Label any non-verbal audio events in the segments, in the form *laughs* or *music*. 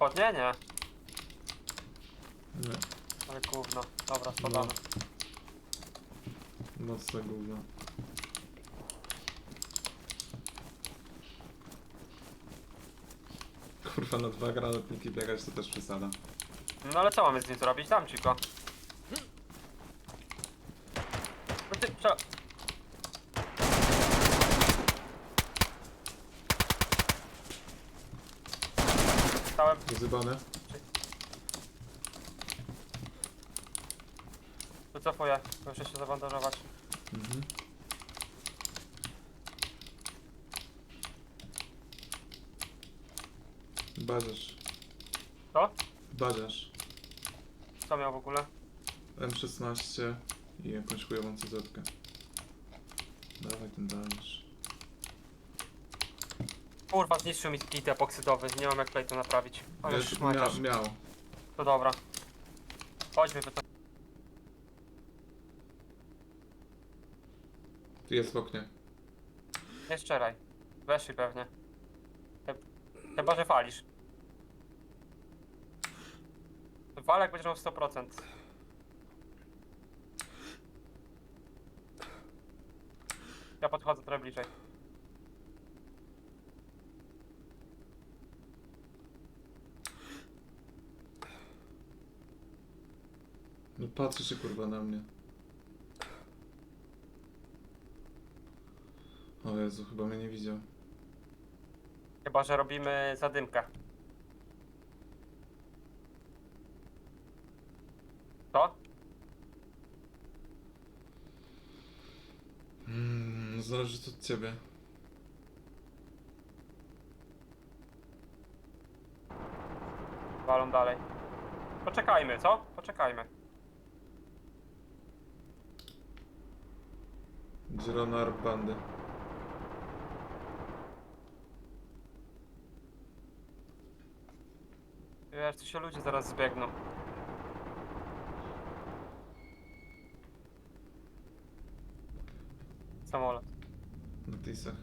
Spodnie? Nie. Nie, Ale gówno. Dobra, spadamy. mocne gówno. Kurwa, na dwa granatniki biegać to też przesada. No ale co mamy z nim zrobić? Dam ci go. No ty, co? Stałem. Zjebane? Wycofuję. Muszę się zabandażować. Mhm. Badziarz. Co? Badziarz. Co miał w ogóle? M16 i jakąś chujową cz. Dawaj ten badziarz. Kurwa, zniszczył mi kit epoksydowy. Nie mam jak tutaj to naprawić. Ale Wiesz, szmaciarz. mia miał. To dobra. Chodźmy to. Tu jest w oknie. Nie strzelaj. Weszli pewnie. Chyb- Chyba, że falisz. Walek będzie miał 100%. Ja podchodzę trochę bliżej. Patrzy się kurwa na mnie. O Jezu, chyba mnie nie widział. Chyba, że robimy zadymkę. Co? Mm, zależy to od ciebie. Walą dalej. Poczekajmy, co? Poczekajmy. Zielona arp bandy. Wiesz, tu się ludzie zaraz zbiegną. Samolot. Na tisach.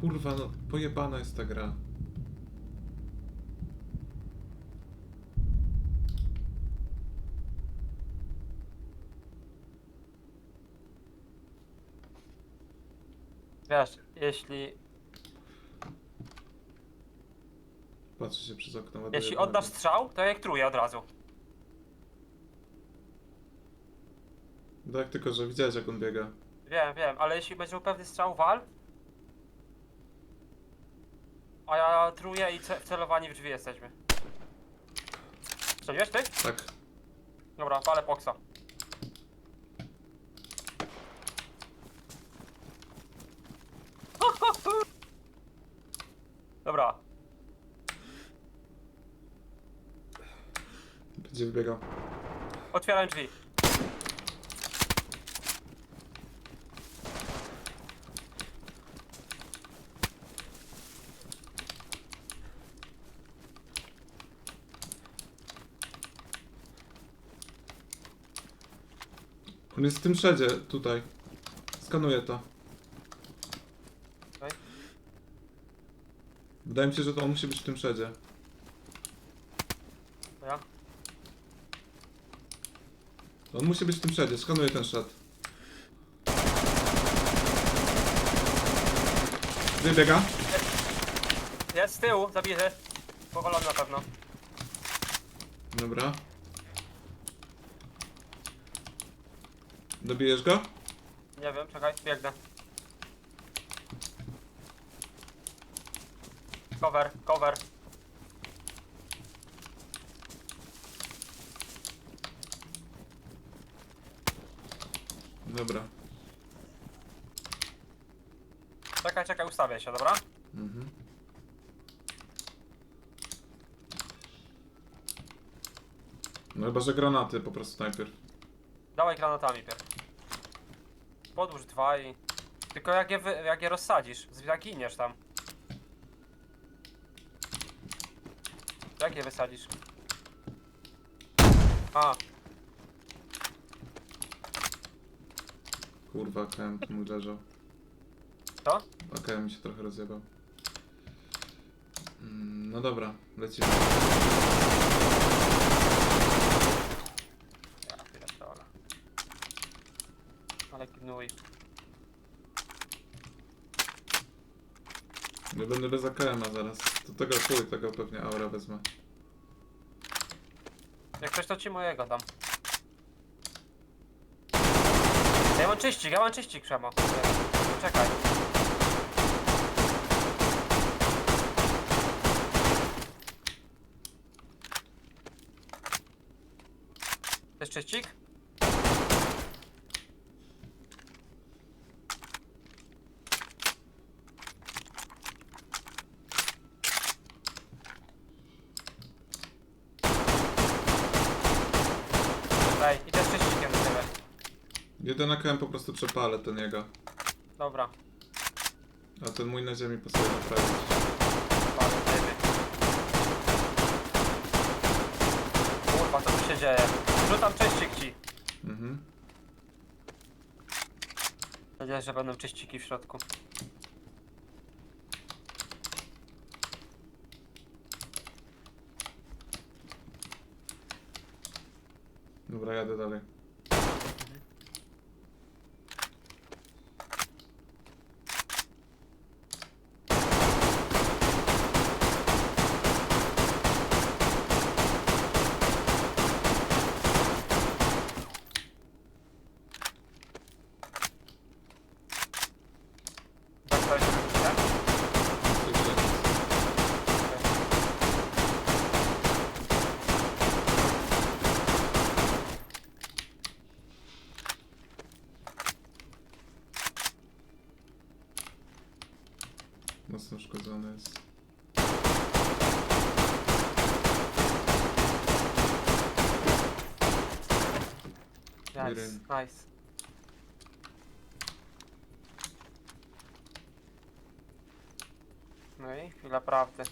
Kurwa, no pojebana jest ta gra. Wiesz, jeśli, Patrzy się przez okno. jeśli oddasz strzał, to ja ich truję od razu. Tak, tylko że widziałeś jak on biega. Wiem, wiem, ale jeśli będzie miał pewny strzał, wal. A ja truję i ce celowani w drzwi jesteśmy. Strzeliłeś ty? Tak. Dobra, palę poksa. Dobra, Będzie wybiegał. otwieram drzwi. On jest w tym szedzie, tutaj. Skanuję to. Wydaje mi się, że to on musi być w tym szedzie. To ja? On musi być w tym szedzie, skanuję ten szed. Wybiega. Jest z tyłu, zabity. Powalony na pewno. Dobra. Dobijesz go? Nie wiem, czekaj, biegnę. Cover, cover. Dobra. Czekaj, czekaj, ustawię się, dobra? Mhm. No chyba, że granaty po prostu najpierw. Dawaj granatami pierw. Podłóż dwa i... Tylko jak je, wy, jak je rozsadzisz, zaginiesz tam. Jak je wysadzisz? A, Kurwa, KM tu mu leżał. To? Okej, mi się trochę rozjebał. Mm, No dobra, lecimy. Ja pierdolę. Ale gnój. Ja będę bez AKM-a zaraz. To tego chuj, tego pewnie aura wezmę. Jak ktoś to ci mojego dam. Ja mam czyścik, ja mam czyścik, Przemo. Czekaj. To jest czyścik? Daj, i też czyścikiem do ciebie. Jeden AKM po prostu przepalę, ten jego. Dobra, A ten mój na ziemi pasuje palę ciebie. Kurwa, co tu się dzieje? Rzucam czyścik ci. Mhm. Nadzieję, że będą czyściki w środku. Dobra, jadę dalej. Tak, to jest tak? Słyszę. Mocno uszkodzony jest. Nice, Jeden. nice. No i chwila prawdy.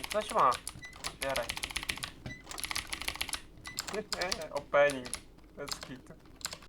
I Coś ma. Zbieraj. *laughs* Opening. Bez kitu.